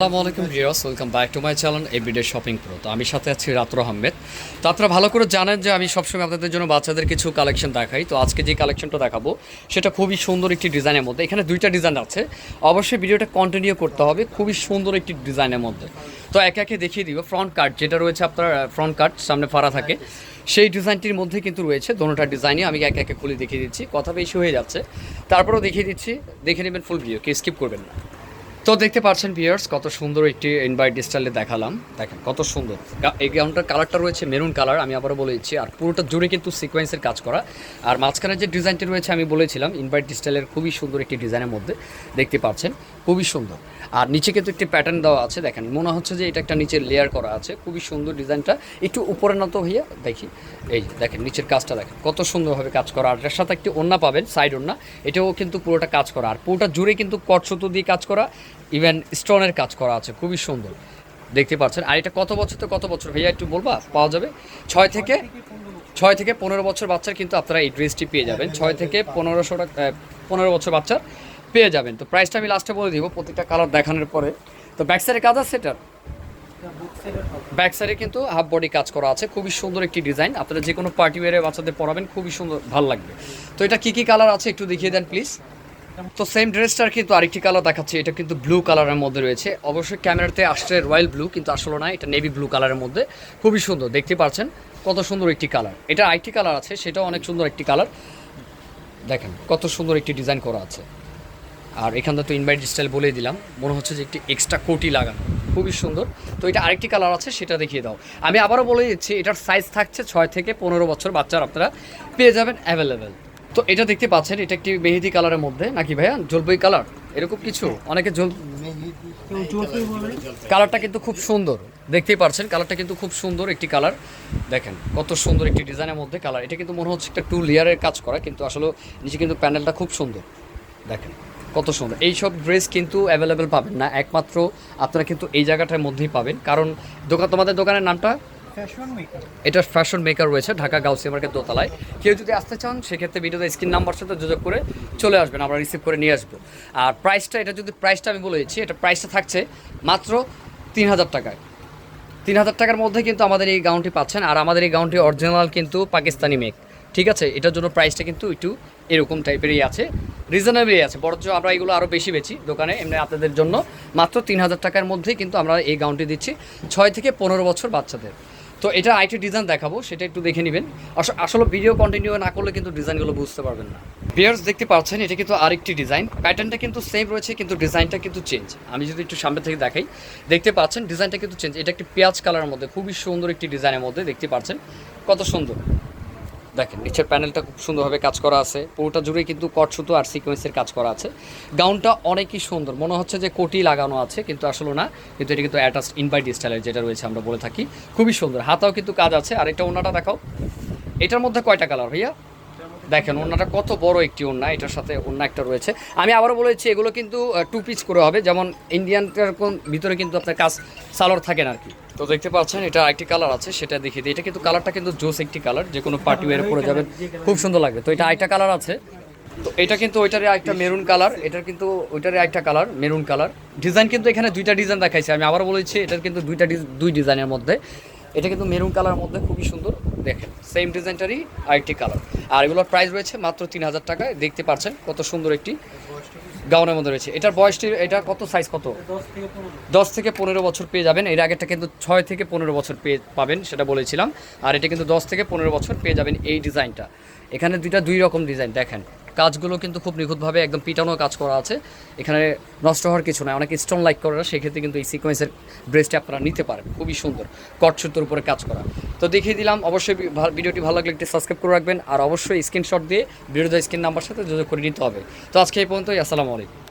আসসালামু আলাইকুম viewers, welcome back to my channel everyday shopping pro. তো আমি সাথে আছি রাত্র আহমেদ। তো আপনারা ভালো করে জানেন যে আমি সবসময় আপনাদের জন্য বাচ্চাদের কিছু কালেকশন দেখাই। তো আজকে যে কালেকশনটা দেখাবো, সেটা খুবই সুন্দর একটি ডিজাইনের মধ্যে। এখানে দুইটা ডিজাইন আছে। অবশ্যই ভিডিওটা কন্টিনিউ করতে হবে। খুবই সুন্দর একটি ডিজাইনের মধ্যে। তো একে একে দেখিয়ে দিব। ফ্রন্ট কাট যেটা রয়েছে আপনার ফ্রন্ট কাট সামনে ফাড়া থাকে। সেই ডিজাইনটির মধ্যে কিন্তু রয়েছে দোনোটা ডিজাইনই। আমি একে একে খুলে দেখিয়ে দিচ্ছি। কথা বেশি হয়ে যাচ্ছে। তারপরেও দেখিয়ে দিচ্ছি। দেখে নেবেন ফুল ভিডিও কে স্কিপ করবেন না। তো দেখতে পাচ্ছেন ভিউয়ার্স কত সুন্দর একটি ইনভাইট স্টাইলে দেখালাম। দেখেন, কত সুন্দর। এই গাউনটার কালারটা রয়েছে মেরুন কালার আমি আবারও বলে দিচ্ছি। আর পুরোটা জুড়ে কিন্তু সিকোয়েন্সের কাজ করা। আর মাঝখানে যে ডিজাইনটি রয়েছে, আমি বলেছিলাম ইনভাইট স্টাইলের খুবই সুন্দর একটি ডিজাইনের মধ্যে দেখতে পাচ্ছেন। খুবই সুন্দর। আর নিচে কিন্তু একটি প্যাটার্ন দেওয়া আছে, দেখেন। মনে হচ্ছে যে এটা একটা নিচে লেয়ার করা আছে। খুবই সুন্দর ডিজাইনটা একটু উপরে নত হইয়া, দেখি। এই দেখেন, নিচের কাজটা দেখেন। কত সুন্দরভাবে কাজ করা। আর এটার সাথে একটি ওন্না পাবেন সাইড ওন্না এটাও কিন্তু পুরোটা কাজ করা। আর পুরোটা জুড়ে কিন্তু কটসুতো দিয়ে কাজ করা। ইভেন স্টোনের কাজ করা আছে, খুবই সুন্দর। দেখতে পাচ্ছেন। আর এটা কত বছর তো কত বছর? ভাইয়া, একটু বলবা? পাওয়া যাবে? ছয় থেকে ছয় থেকে পনেরো বছর বাচ্চার কিন্তু আপনারা এই ড্রেসটি পেয়ে যাবেন। ছয় থেকে পনেরোশো টাকা পনেরো বছর বাচ্চার পেয়ে যাবেন। তো প্রাইসটা আমি লাস্টে বলে দিব, প্রত্যেকটা কালার দেখানোর পরে। তো ব্যাক সাইডে কাজ আছে এটার? ব্যাক সাইডে কিন্তু হাফ বডি কাজ করা আছে। খুবই সুন্দর একটি ডিজাইন আপনারা যে কোনো পার্টি ওয়ারে বাচ্চাদের পরাবেন, খুবই সুন্দর, ভালো লাগবে। তো এটা কী কী কালার আছে একটু দেখিয়ে দেন প্লিজ তো সেম ড্রেসটার কিন্তু আরেকটি কালার দেখাচ্ছে, এটা কিন্তু ব্লু কালারের মধ্যে রয়েছে। অবশ্যই ক্যামেরাতে আসছে রয়্যাল ব্লু কিন্তু আসলে না, এটা নেভি ব্লু কালারের মধ্যে। খুবই সুন্দর, দেখতে পাচ্ছেন কত সুন্দর একটি কালার এটা আরেকটি কালার আছে, সেটাও অনেক সুন্দর একটি কালার দেখেন, কত সুন্দর একটি ডিজাইন করা আছে। আর এখানটা তো ইনভাইট স্টাইল বলেই দিলাম, মনে হচ্ছে যে একটি এক্সট্রা কোটি লাগানো। খুবই সুন্দর। তো এটা আরেকটি কালার আছে, সেটা দেখিয়ে দাও। আমি আবারও বলে দিচ্ছি, এটার সাইজ থাকছে ছয় থেকে পনেরো বছর বাচ্চার আপনারা পেয়ে যাবেন অ্যাভেলেবেল তো এটা দেখতে পাচ্ছেন, এটা একটি মেহেদি কালারের মধ্যে। নাকি ভাইয়া? জলপাই কালার এরকম কিছু? অনেকে জল কালারটা কিন্তু খুব সুন্দর। দেখতেই পারছেন কালারটা কিন্তু খুব সুন্দর একটি কালার দেখেন, কত সুন্দর একটি ডিজাইনের মধ্যে কালার এটা কিন্তু মনে হচ্ছে একটা টু লেয়ারের কাজ করা, কিন্তু আসলে নিচে কিন্তু প্যানেলটা খুব সুন্দর। দেখেন, কত সুন্দর। এইসব ড্রেস কিন্তু অ্যাভেলেবেল পাবেন না। একমাত্র আপনারা কিন্তু এই জায়গাটার মধ্যেই পাবেন। কারণ দোকান তোমাদের দোকানের নামটা? এটা ফ্যাশন মেকার রয়েছে ঢাকা গাউসিয়া মার্কেট দোতলায়। কেউ যদি আসতে চান, সেক্ষেত্রে ভিডিওতে স্ক্রিন নাম্বার সাথে যোগাযোগ করে চলে আসবেন, আমরা রিসিভ করে নিয়ে আসব। আর প্রাইসটা এটা যদি প্রাইসটা আমি বলে দিচ্ছি, এটা প্রাইসটা থাকছে মাত্র তিন হাজার টাকায়। তিন হাজার টাকার মধ্যে কিন্তু আমাদের এই গাউনটি পাচ্ছেন, আর আমাদের এই গাউনটি অরিজিনাল কিন্তু পাকিস্তানি মেক ঠিক আছে? এটার জন্য প্রাইসটা কিন্তু একটু এরকম টাইপেরই আছে রিজনেবলই আছে। বরঞ্চ আমরা এগুলো আরও বেশি বেচি দোকানে, এমনি আপনাদের জন্য। মাত্র তিন হাজার টাকার মধ্যেই কিন্তু আমরা এই গাউনটি দিচ্ছি, ছয় থেকে পনেরো বছর বাচ্চাদের। তো এটা আইটি ডিজাইন দেখাবো, সেটা একটু দেখে নেবেন। আসলে ভিডিও কন্টিনিউ না করলে কিন্তু ডিজাইনগুলো বুঝতে পারবেন না। বিয়ার্স দেখতে পাচ্ছেন, এটা কিন্তু আরেকটি ডিজাইন প্যাটার্নটা কিন্তু সেম রয়েছে, কিন্তু ডিজাইনটা কিন্তু চেঞ্জ আমি যদি একটু সামনে থেকে দেখাই, দেখতে পাচ্ছেন ডিজাইনটা কিন্তু চেঞ্জ এটা একটি পেঁয়াজ কালারের মধ্যে, খুবই সুন্দর একটি ডিজাইনের মধ্যে দেখতে পাচ্ছেন, কত সুন্দর। দেখেন, নিচের প্যানেলটা খুব সুন্দরভাবে কাজ করা আছে। পুরোটা জুড়ে কিন্তু কট সুতো আর সিকোয়েন্সের কাজ করা আছে। গাউনটা অনেকই সুন্দর। মনে হচ্ছে যে কোটি লাগানো আছে, কিন্তু আসলে না। কিন্তু এটা কিন্তু অ্যাটাচ ইনভাইট স্টাইলের যেটা রয়েছে আমরা বলে থাকি। খুবই সুন্দর। হাতাও কিন্তু কাজ আছে। আর এটা ওনাটা দেখাও। এটার মধ্যে কয়টা কালার ভাইয়া? দেখেন ওনাটা কত বড় একটি ওন্না এটার সাথে অন্য একটা রয়েছে। আমি আবারও বলেছি এগুলো কিন্তু টু পিস করে হবে। যেমন ইন্ডিয়ানটার কোন, ভিতরে কিন্তু আপনার কাজ সালোয়ার থাকে না আর কি তো দেখতে পাচ্ছেন, এটা একটি কালার আছে, সেটা দেখিয়ে দিই। এটা কিন্তু কালারটা কিন্তু জোস একটি কালার যে কোনো পার্টি ওয়ারে পরে যাবেন, খুব সুন্দর লাগবে। তো এটা আরেকটা কালার আছে। তো এটা কিন্তু ওইটারই একটা মেরুন কালার এটার কিন্তু ওইটারই একটা কালার মেরুন কালার ডিজাইন কিন্তু এখানে দুইটা ডিজাইন দেখাইছে। আমি আবার বলেছি এটার কিন্তু দুইটা দুই ডিজাইনের মধ্যে। এটা কিন্তু মেরুন কালারের মধ্যে, খুবই সুন্দর। দেখেন সেম ডিজাইনটারই আরেকটি কালার আর এগুলোর প্রাইস রয়েছে মাত্র তিন হাজার টাকায়, দেখতে পাচ্ছেন কত সুন্দর একটি গাউনের মধ্যে রয়েছে। এটার বয়সটি, এটা কত সাইজ কত? দশ থেকে পনেরো বছর পেয়ে যাবেন। এর আগেরটা কিন্তু ছয় থেকে পনেরো বছর পেয়ে পাবেন, সেটা বলেছিলাম। আর এটা কিন্তু দশ থেকে পনেরো বছর পেয়ে যাবেন এই ডিজাইনটা এখানে দুইটা দুই রকম ডিজাইন দেখেন। কাজগুলো কিন্তু খুব নিখুঁতভাবে একদম পিটানো কাজ করা আছে। এখানে নষ্ট হওয়ার কিছু নয় অনেক স্টোন লাইক করে না সেক্ষেত্রে কিন্তু এই সিকোয়েন্সের ড্রেসটি আপনারা নিতে পারেন। খুবই সুন্দর। কটসুতোর উপরে কাজ করা। তো দেখিয়ে দিলাম, অবশ্যই ভিডিওটি ভালো লাগলে একটি সাবস্ক্রাইব করে রাখবেন। আর অবশ্যই স্ক্রিনশট দিয়ে বিরোধী স্ক্রিন নাম্বার সাথে যোগাযোগ করে নিতে হবে। তো আজকে এই পর্যন্তই, আসসালামু আলাইকুম।